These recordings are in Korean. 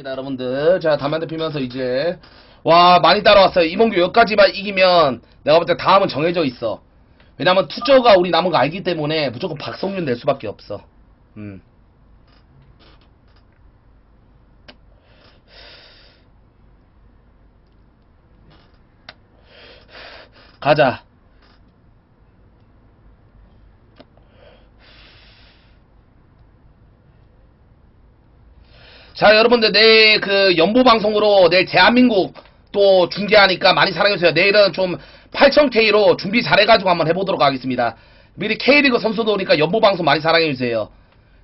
하겠습니다, 여러분들. 자, 담배 한대 피면서 이제. 와, 많이 따라왔어요. 이몽규 여기까지만 이기면 내가 볼 때 다음은 정해져 있어. 왜냐면 투저가 우리 남은 거 알기 때문에 무조건 박성윤 낼 수밖에 없어. 음. 가자. 자, 여러분들 내일 그 연보 방송으로 내일 대한민국 또 중계하니까 많이 사랑해주세요. 내일은 좀 8000K로 준비 잘해가지고 한번 해보도록 하겠습니다. 미리 K리그 선수도 오니까 연보 방송 많이 사랑해주세요.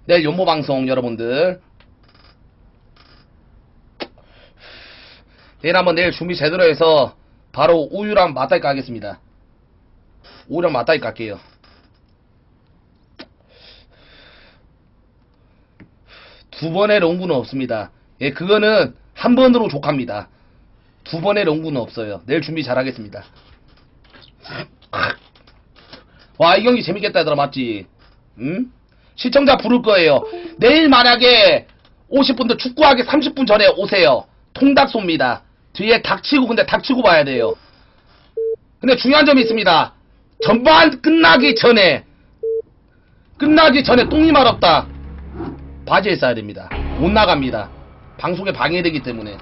내일 연보 방송 여러분들. 내일 한번 내일 준비 제대로 해서 바로 우유랑 맞다이 까겠습니다. 우유랑 맞다이 깔게요. 두 번의 롱구는 없습니다. 예, 그거는 한 번으로 족합니다. 두 번의 롱구는 없어요. 내일 준비 잘하겠습니다. 와, 이 경기 재밌겠다, 얘들아, 맞지? 응? 시청자 부를 거예요. 내일 만약에 오실 분들 축구하기 30분 전에 오세요. 통닭 쏩니다. 뒤에 닥치고, 근데 닥치고 봐야 돼요. 근데 중요한 점이 있습니다. 전반 끝나기 전에, 끝나기 전에 똥이 마렵다. 바지에 싸야 됩니다. 못 나갑니다. 방송에 방해되기 때문에.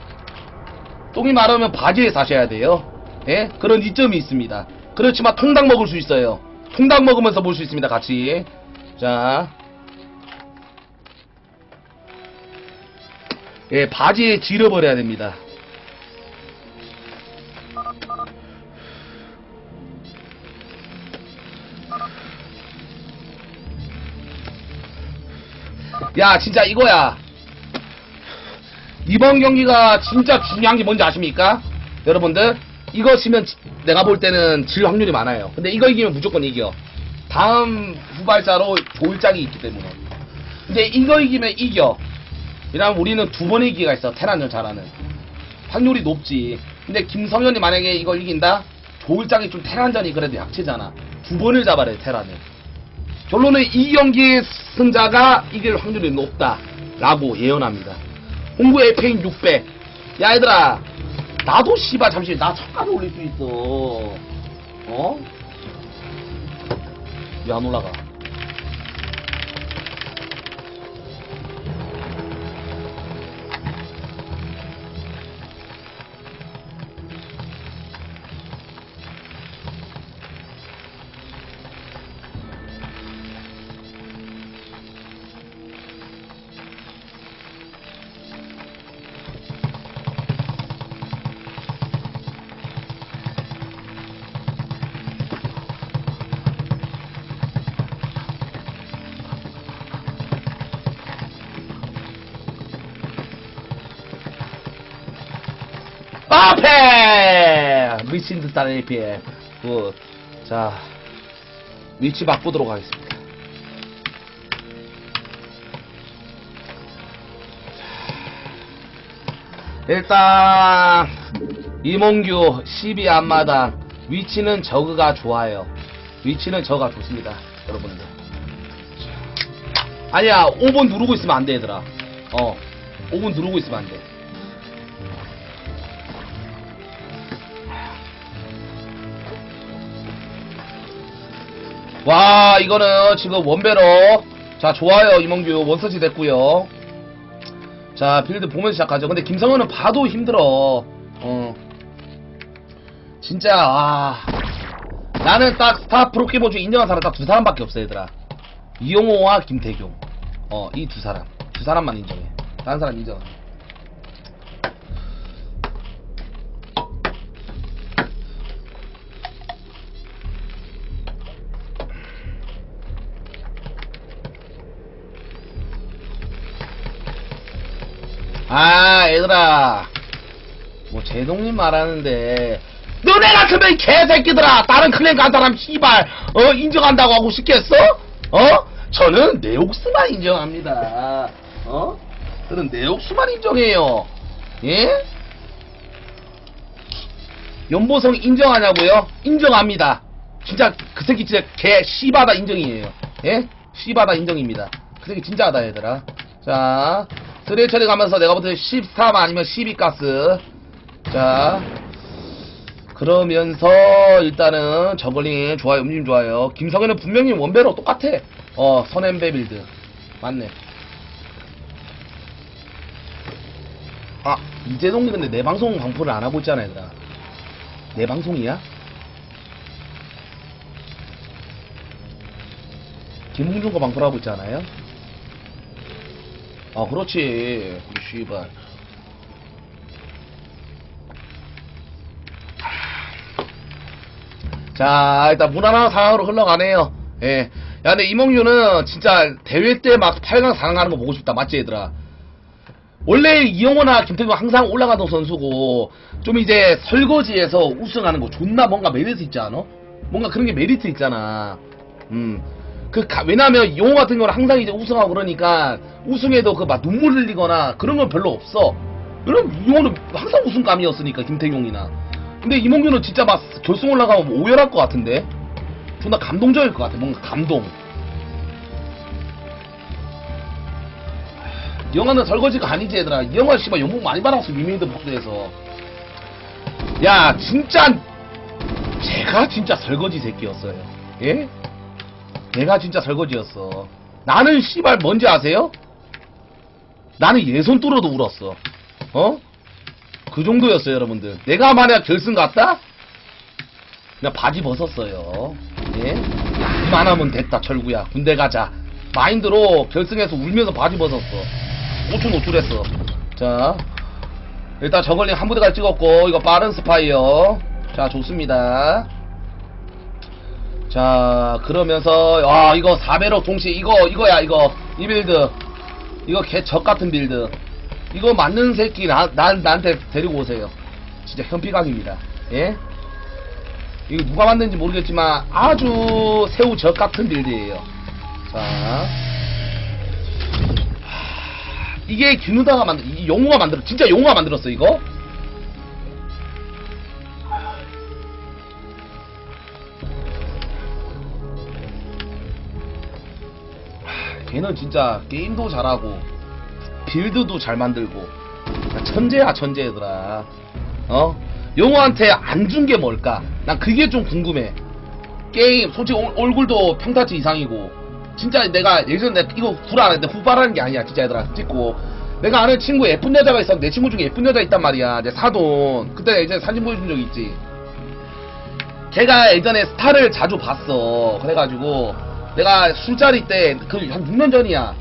똥이 마르면 바지에 사셔야 돼요. 예? 그런 이점이 있습니다. 그렇지만 통닭 먹을 수 있어요. 통닭 먹으면서 볼 수 있습니다. 같이. 자. 예, 바지에 지려버려야 됩니다. 야, 진짜 이거야. 이번 경기가 진짜 중요한 게 뭔지 아십니까? 여러분들, 이거 지면 지- 내가 볼 때는 질 확률이 많아요. 근데 이거 이기면 무조건 이겨. 다음 후발자로 조일장이 있기 때문에. 근데 이거 이기면 이겨. 왜냐면 우리는 두번 이기가 있어. 테란전 잘하는. 확률이 높지. 근데 김성현이 만약에 이걸 이긴다? 조일장이 좀 테란전이 그래도 약체잖아. 두 번을 잡아야 돼, 테란을. 결론은 이 경기의 승자가 이길 확률이 높다라고 예언합니다. 홍구 에페인 600. 야 얘들아, 나도 씨발 잠시 나 천까지 올릴 수 있어. 어? 왜 안 올라가? 앞에 미친 듯한 AP에 굿. 자 위치 바꾸도록 하겠습니다. 일단 이몽규 12 앞마당 위치는 저그가 좋아요. 위치는 저가 좋습니다, 여러분들. 아니야, 5번 누르고 있으면 안 돼, 얘들아. 어, 5번 누르고 있으면 안 돼. 와 이거는 지금 원배로. 자 좋아요 이몽규. 원서치 됐고요. 자 빌드 보면서 시작하죠. 근데 김성현은 봐도 힘들어. 어. 진짜 아. 나는 딱 스타 프로게이머 중에 인정한 사람 딱 두 사람밖에 없어 얘들아. 이용호와 김태경. 어이 두 사람. 두 사람만 인정해. 다른 사람 인정 아, 얘들아. 뭐, 제동님 말하는데, 너네 같으면 이 개새끼들아! 다른 클랜 간 사람 씨발, 어, 인정한다고 하고 싶겠어? 어? 저는 내 옥수만 인정합니다. 어? 저는 내 옥수만 인정해요. 예? 연보성 인정하냐고요? 인정합니다. 진짜 그 새끼 진짜 개 씨바다 인정이에요. 예? 씨바다 인정입니다. 그 새끼 진짜하다 얘들아. 자 트레이 처리 가면서 내가 볼때 13 아니면 12 가스. 자. 그러면서 일단은 저글링 좋아요, 움직임 좋아요. 김성현은 분명히 원배로 똑같아. 어, 선엠베 빌드. 맞네. 아, 이재동이 근데 내 방송 방포를 안 하고 있잖아, 얘들아. 내 방송이야? 김홍준 거 방포를 하고 있잖아요? 아, 그렇지. 이 씨발. 자, 일단 무난한 상황으로 흘러가네요. 예. 야, 근데 이몽규는 진짜 대회 때 막 8강 4강 하는 거 보고 싶다. 맞지, 얘들아? 원래 이영호나 김태균 항상 올라가던 선수고, 좀 이제 설거지에서 우승하는 거 존나 뭔가 메리트 있지 않아? 뭔가 그런 게 메리트 있잖아. 음. 그, 가- 왜냐면 이영호 같은 경우는 항상 이제 우승하고 그러니까, 우승해도 그 막 눈물 흘리거나 그런 건 별로 없어. 왜냐면 이영호는 항상 우승감이었으니까, 김태경이나. 근데 이몽규는 진짜 막 결승 올라가면 오열할 것 같은데? 존나 감동적일 것 같아. 뭔가 감동. 이 영화는 설거지가 아니지 얘들아. 이 영화 씨발 연봉 많이 받았어 위메이드 복수에서. 야 진짜 제가 진짜 설거지 새끼였어요. 예? 내가 진짜 설거지였어. 나는 씨발 뭔지 아세요? 나는 예선 뚫어도 울었어. 어? 그 정도였어요, 여러분들. 내가 만약 결승 갔다? 그냥 바지 벗었어요. 예? 이만하면 됐다, 철구야. 군대 가자. 마인드로 결승에서 울면서 바지 벗었어. 오촌 노출했어. 자. 일단 저걸링 한 부대까지 찍었고, 이거 빠른 스파이어. 자, 좋습니다. 자, 그러면서, 아, 이거 4배로 동시에, 이거, 이거야, 이거. 이 빌드. 이거 개 적 같은 빌드. 이거 맞는 새끼 나, 난, 나한테 데리고 오세요. 진짜 현피각입니다. 예? 이거 누가 만든지 모르겠지만 아주 새우 적 같은 빌드예요. 자. 하, 이게 김우다가 만들, 이 용우가 만들어, 진짜 용우가 만들었어, 이거? 걔는 진짜 게임도 잘하고, 빌드도 잘 만들고. 천재야 천재들아. 어? 용호한테 안 준 게 뭘까? 난 그게 좀 궁금해. 게임 솔직히 얼- 얼굴도 평타치 이상이고. 진짜 내가 예전에 이거 구라 안 했는데 후발하는 게 아니야 진짜 얘들아. 찍고. 내가 아는 친구 예쁜 여자가 있었는데 내 친구 중에 예쁜 여자 있단 말이야. 내 사돈. 그때 예전에 사진 보여준 적 있지? 걔가 예전에 스타를 자주 봤어. 그래가지고 내가 술자리 때 그 한 6년 전이야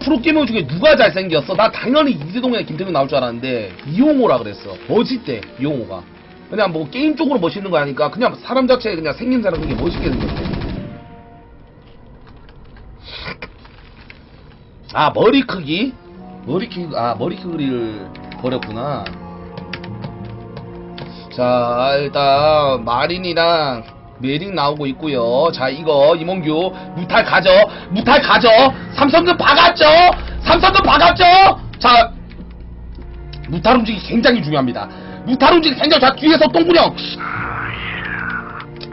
프로게이머 중에 누가 잘생겼어? 나 당연히 이재동이나 김태균 나올 줄 알았는데 이용호라 그랬어. 멋있대 이용호가. 그냥 뭐 게임 쪽으로 멋있는 거 아니까 그냥 사람 자체에 그냥 생김새랑 그게 멋있게 생겼대. 아 머리 크기? 머리 크기 아 머리 크기를 버렸구나. 자 일단 마린이랑 메링 나오고 있고요. 자 이거 이몽규 무탈 가져 무탈 가져 삼성급 박았죠 삼성급 박았죠 자 무탈 움직이 굉장히 중요합니다. 무탈 움직이 굉장히 자 뒤에서 똥구녕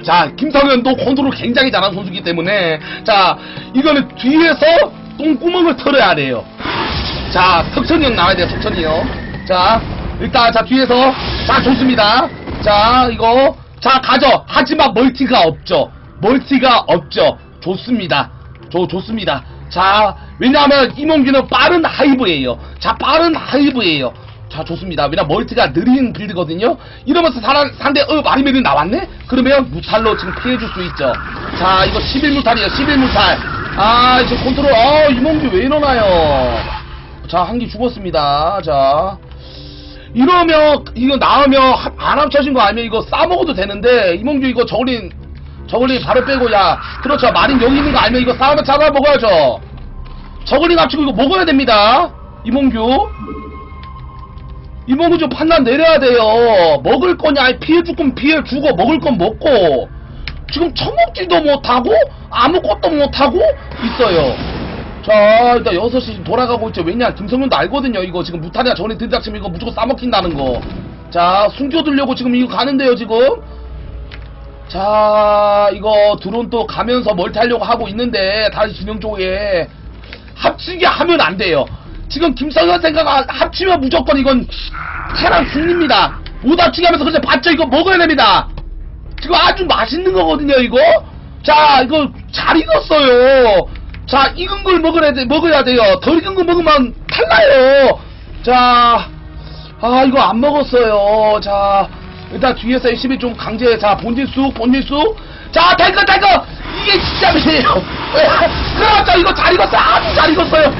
자 김성현도 컨트롤 굉장히 잘하는 선수기 때문에 자 이거는 뒤에서 똥구멍을 털어야 돼요. 자, 석천이 형 나와야 돼요, 석천이 형. 자, 일단, 자, 뒤에서. 자, 좋습니다. 자, 이거. 자, 가져. 하지만 멀티가 없죠. 멀티가 없죠. 좋습니다. 좋, 좋습니다. 자, 왜냐하면 이몽규는 빠른 하이브예요. 자, 빠른 하이브예요. 자, 좋습니다. 왜냐 멀티가 느린 빌드거든요. 이러면서 사람, 상대, 어, 마리멜이 나왔네? 그러면 무탈로 지금 피해줄 수 있죠. 자, 이거 11무탈이에요, 11무탈. 아, 이제 컨트롤, 아, 이몽규 왜 이러나요? 자, 한 개 죽었습니다. 자. 이러면, 이거 나오면, 한- 안 합쳐진 거 아니면 이거 싸먹어도 되는데, 이몽규 이거 저울린, 저울린 바로 빼고, 야, 그렇죠. 마린 여기 있는 거 알면 이거 싸우면 잡아 먹어야죠. 저글링 합치고 이거 먹어야 됩니다. 이몽규. 이몽규 좀 판단 내려야 돼요. 먹을 거냐, 아니, 피해 줄 건 피해 주고, 먹을 건 먹고. 지금 처먹지도 못하고, 아무것도 못하고 있어요. 자, 일단 6시 지금 돌아가고 있죠. 왜냐, 김성윤도 알거든요. 이거 지금 무탈이나 전에 들이닥치면 이거 무조건 싸먹힌다는 거. 자, 숨겨두려고 지금 이거 가는데요, 지금. 자, 이거 드론 또 가면서 멀티 하려고 하고 있는데, 다시 진영 쪽에. 합치게 하면 안 돼요. 지금 김성현 생각 합치면 무조건 이건 테란 승리입니다. 못 합치게 하면서 그냥 봤죠? 이거 먹어야 됩니다. 지금 아주 맛있는 거거든요, 이거. 자, 이거 잘 익었어요. 자, 익은 걸 먹어야, 돼, 먹어야 돼요. 덜 익은 거 먹으면 탈나요. 자, 아, 이거 안 먹었어요. 자, 일단 뒤에서 열심히 좀 강제, 자, 본진 쑥, 본진 쑥. 자, 탱크, 탱크! 이게 진짜 미세요. 그렇죠, 이거 잘 익었어요. 아주 잘 익었어요.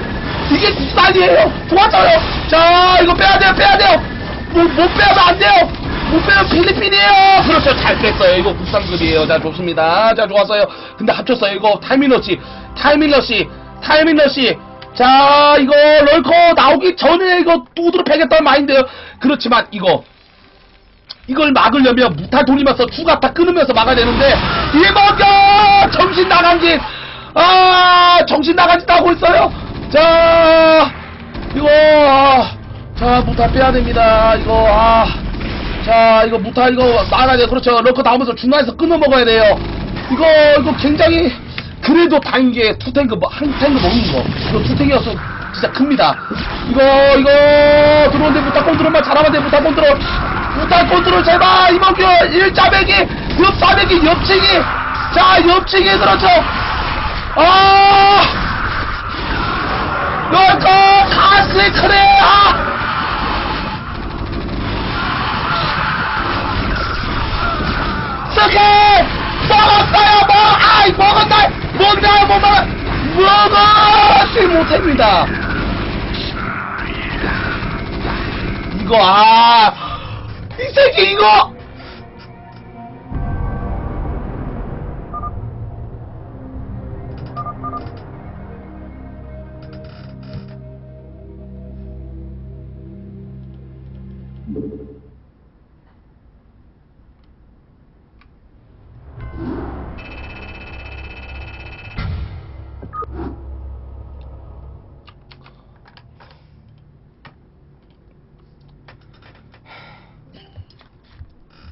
이게 국산이에요. 좋았어요. 자, 이거 빼야 돼요, 빼야 돼요. 못, 못 빼면 안 돼요. 못 빼면 필리핀이에요. 그렇죠, 잘 뺐어요. 이거 국산급이에요. 자, 좋습니다. 자, 좋았어요. 근데 합쳤어요. 이거 타이밍러시, 타이밍러시, 타이밍러시. 자, 이거 럴커 나오기 전에 이거 뚜드러 패겠다는 마인드예요. 그렇지만 이거 이걸 막으려면 무탈 돌리면서 추가 타 끊으면서 막아야 되는데 이먹여 정신 나간 짓! 아 정신 나간 짓 하고 있어요. 자 이거 아, 자 무탈 빼야 됩니다. 이거 아. 자 이거 무탈 이거 나가야 돼 그렇죠. 럴커 나오면서 중간에서 끊어 먹어야 돼요. 이거 이거 굉장히 그래도 게 투탱크 뭐, 한 탱크 먹는 거. 이거 투탱이어서 진짜 큽니다. 이거 이거 들어오는데 무탈 컨트롤만 잘하면 돼 무탈 컨트롤. 무탈 컨트롤 제발 이번규 1자백이 옆사백이 옆치기 자 옆치기 그렇죠. 아! 럴커 가스 크래 아 쓰게 먹었어요. 뭐 아이 먹었다. 뭔가요 못 먹어 먹었지 못합니다. 이거 아이 새끼 이거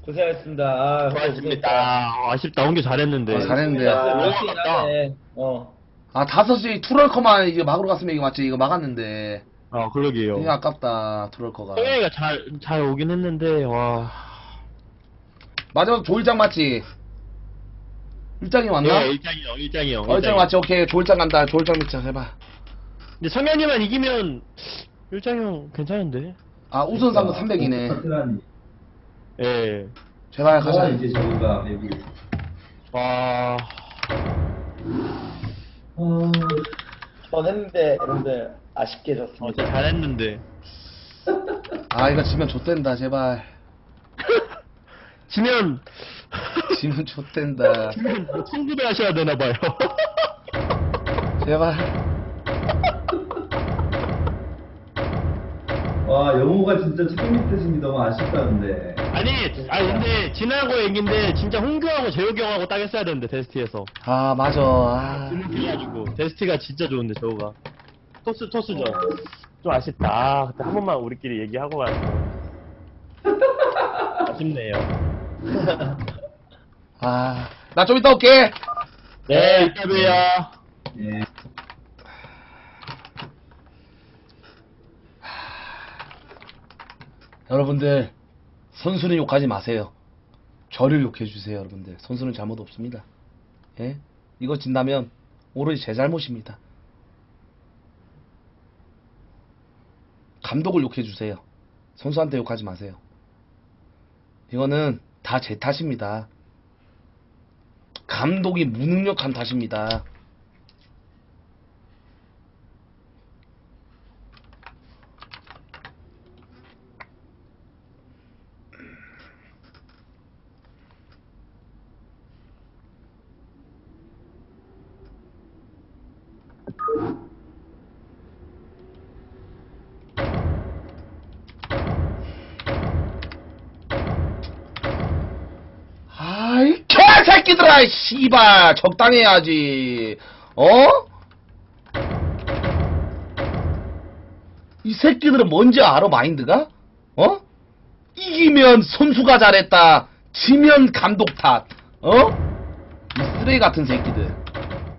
고생하셨습니다. 아, 고맙습니다. 아, 아쉽다. 온게 잘했는데. 어, 잘했는데. 아, 갔다. 하네. 어. 아 다섯 시 투럴커만 이게 막으러 갔으면 이거 맞지 이거 막았는데 아, 그러게요. 되게 아깝다 투럴커가 성현이가 잘, 잘 오긴 했는데, 와. 마지막 조일장 맞지 일장이 왔나? 네, 일장이 형, 일장이 형. 어, 일장 맞지 오케이 조일장 간다 조일장 믿자 제발 근데 성현이만 이기면, 일장이 형 괜찮은데? 아 우선상도 300이네 파트라니. 예. 제발 가자 아, 이제 저희가 여기. 와. 어, 전 했는데 여러분들 아쉽게 어, 졌습니다. 진짜 잘했는데. 아 이거 지면 좆된다 제발 지면, 지면 좆된다 지면 뭐 청구배 하셔야 되나봐요. 제발 와, 영호가 진짜 책임 뜻이 너무 아쉽다는데. 아니, 아니, 근데, 지난 거 얘기인데, 진짜 홍규하고 재욱이 형하고 딱 했어야 되는데, 데스티에서. 아 맞아 아, 그래가지고, 데스티가 진짜 좋은데, 저거가. 토스, 토스전. 좀 아쉽다. 아, 그때 한 번만 우리끼리 얘기하고 가서. 아쉽네요. 아, 나 좀 이따 올게 네, 이따 봬요. 예. 여러분들 선수는 욕하지 마세요. 저를 욕해주세요 여러분들. 선수는 잘못 없습니다. 예? 이거 진다면 오로지 제 잘못입니다. 감독을 욕해주세요. 선수한테 욕하지 마세요. 이거는 다 제 탓입니다. 감독이 무능력한 탓입니다 아이 개 새끼들아 이 씨발 적당히 해야지 어? 이 새끼들은 뭔지 알아 마인드가? 어? 이기면 선수가 잘했다 지면 감독 탓 어? 이 쓰레기 같은 새끼들